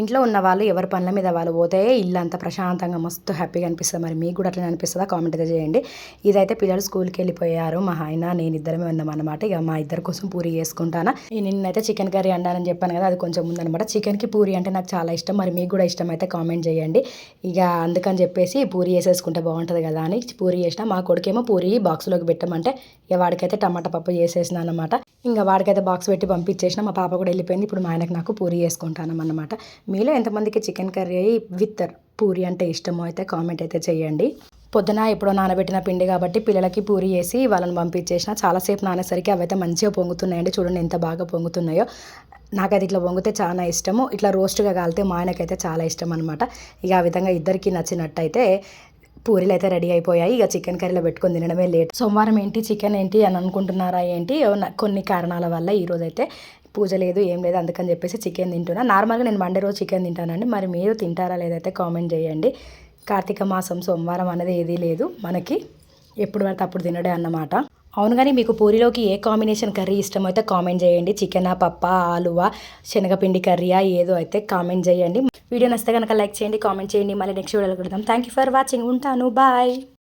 ఇంట్లో ఉన్న వాళ్ళు ఎవరి పనుల మీద వాళ్ళు పోతే ఇల్లు అంతా ప్రశాంతంగా మస్తు హ్యాపీగా అనిపిస్తుంది. మరి మీకు కూడా అట్లనే అనిపిస్తుందా? కామెంట్ అయితే చేయండి. ఇదైతే పిల్లలు స్కూల్కి వెళ్ళిపోయారు. మా ఆయన నేను ఇద్దరమే ఉన్నాం అనమాట ఇక మా ఇద్దరి కోసం పూరి చేసుకుంటాను? నిన్నైతే చికెన్ కర్రీ అండానని చెప్పాను కదా అది కొంచెం ఉందనమాట చికెన్కి పూరి అంటే నాకు చాలా ఇష్టం. మరి మీకు కూడా ఇష్టం అయితే కామెంట్ చేయండి. ఇక అందుకని చెప్పేసి పూరి వేసేసుకుంటే బాగుంటుంది కదా అని పూరి చేసిన మా కొడుకేమో పూరి బాక్స్లోకి పెట్టమంటే ఇక వాడికైతే టమాటా పప్పు చేసేసిన అనమాట ఇంకా వాడికైతే బాక్స్ పెట్టి పంపించేసిన మా పాప కూడా వెళ్ళిపోయింది. ఇప్పుడు మా ఆయనకు నాకు పూరి చేసుకుంటాను అనమాట మీలో ఎంతమందికి చికెన్ కర్రీ విత్ పూరి అంటే ఇష్టమో అయితే కామెంట్ అయితే చేయండి. పొద్దున ఎప్పుడో నానబెట్టిన పిండి కాబట్టి పిల్లలకి పూరి వేసి వాళ్ళని పంపించేసిన. చాలాసేపు నానేసరికి అవైతే మంచిగా పొంగుతున్నాయండి. చూడండి ఎంత బాగా పొంగుతున్నాయో. నాకైతే ఇట్లా పొంగితే చాలా ఇష్టము. ఇట్లా రోస్ట్గా కాలితే మా ఆయనకైతే చాలా ఇష్టం అనమాట ఇక ఆ విధంగా ఇద్దరికి నచ్చినట్టయితే పూరీలు అయితే రెడీ అయిపోయాయి. ఇక చికెన్ కర్రీలో పెట్టుకొని తినడమే లేట్. సోమవారం ఏంటి చికెన్ ఏంటి అని అనుకుంటున్నారా ఏంటి? కొన్ని కారణాల వల్ల ఈరోజు అయితే పూజ లేదు ఏం లేదు అందుకని చెప్పేసి చికెన్ తింటున్నా. నార్మల్గా నేను మండే రోజు చికెన్ తింటానండి. మరి మీరు తింటారా లేదైతే కామెంట్ చేయండి. కార్తీక మాసం సోమవారం అనేది ఏదీ లేదు. మనకి ఎప్పుడు పడితే అప్పుడు తినడే అన్నమాట. అవును కానీ మీకు పూరిలోకి ఏ కాంబినేషన్ కర్రీ ఇష్టమైతే కామెంట్ చేయండి. చికెనా పప్ప ఆలువా శనగపిండి కర్రీయా ఏదో అయితే కామెంట్ చేయండి. వీడియో నచ్చితే కనుక లైక్ చేయండి కామెంట్ చేయండి. మళ్ళీ నెక్స్ట్ వీడియోలో కడతాం థ్యాంక్ యూ ఫర్ వాచింగ్ ఉంటాను. బాయ్